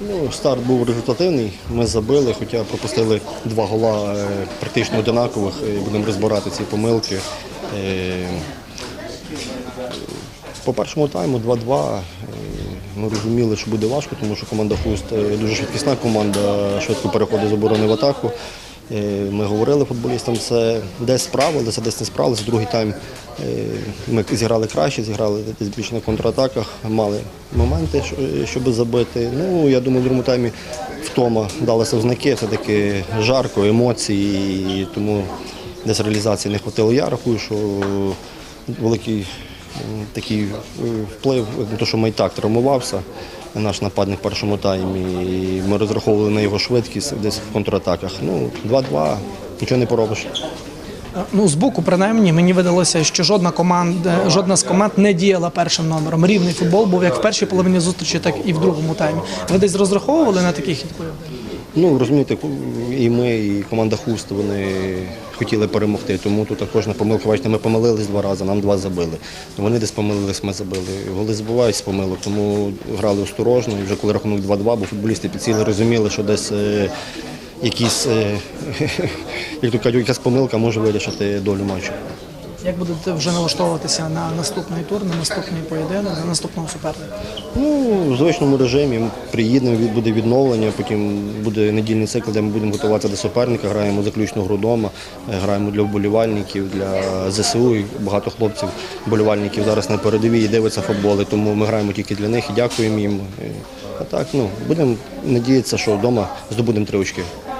Ну, старт був результативний. Ми забили, хоча пропустили два гола е, практично одинакових. Будемо розбирати ці помилки. Е, По першому тайму 2-2. Е, Ми розуміли, що буде важко, тому що команда Хуст дуже швидкісна команда, швидко переходить з оборони в атаку. Е, Ми говорили футболістам, це десь справилися, десь не справилися. Другий тайм е, ми зіграли краще, зіграли десь більше на контратаках, мали моменти, щоб забити. Ну, я думаю, в другому таймі втома далася в знаки, все-таки жарко, емоції, тому десь реалізації не хватило. Я рахую, що великий такий е, вплив, те, що Майтак травмувався, наш нападник в першому таймі. І ми розраховували на його швидкість десь в контратаках. Ну, 2-2, нічого не поробиш. Ну, з боку, принаймні, мені видалося, що жодна команда, жодна з команд не діяла першим номером. Рівний футбол був як в першій половині зустрічі, так і в другому таймі. Ви десь розраховували на такий хід? Ну, розумієте, і ми, і команда Хуст, вони хотіли перемогти. Тому тут кожна помилка, бачите, ми помилились два рази, нам два забили. Вони десь помилились, ми забили. Голи збивають з помилок, тому грали осторожно. І вже коли рахунок 2-2, бо футболісти підсіли, розуміли, що десь е, якісь, е, як то кажуть, якась помилка може вирішити долю матчу. Як будете вже налаштовуватися на наступний тур, на наступний поєдинок, на наступного суперника? Ну, в звичному режимі приїдемо, буде відновлення, потім буде недільний цикл, де ми будемо готуватися до суперника, граємо заключну гру вдома, е, граємо для вболівальників, для ЗСУ. І багато хлопців, вболівальників зараз на передовій і дивляться футболи, тому ми граємо тільки для них і дякуємо їм. Е, А так, ну, будемо надіятися, що вдома здобудемо три очки.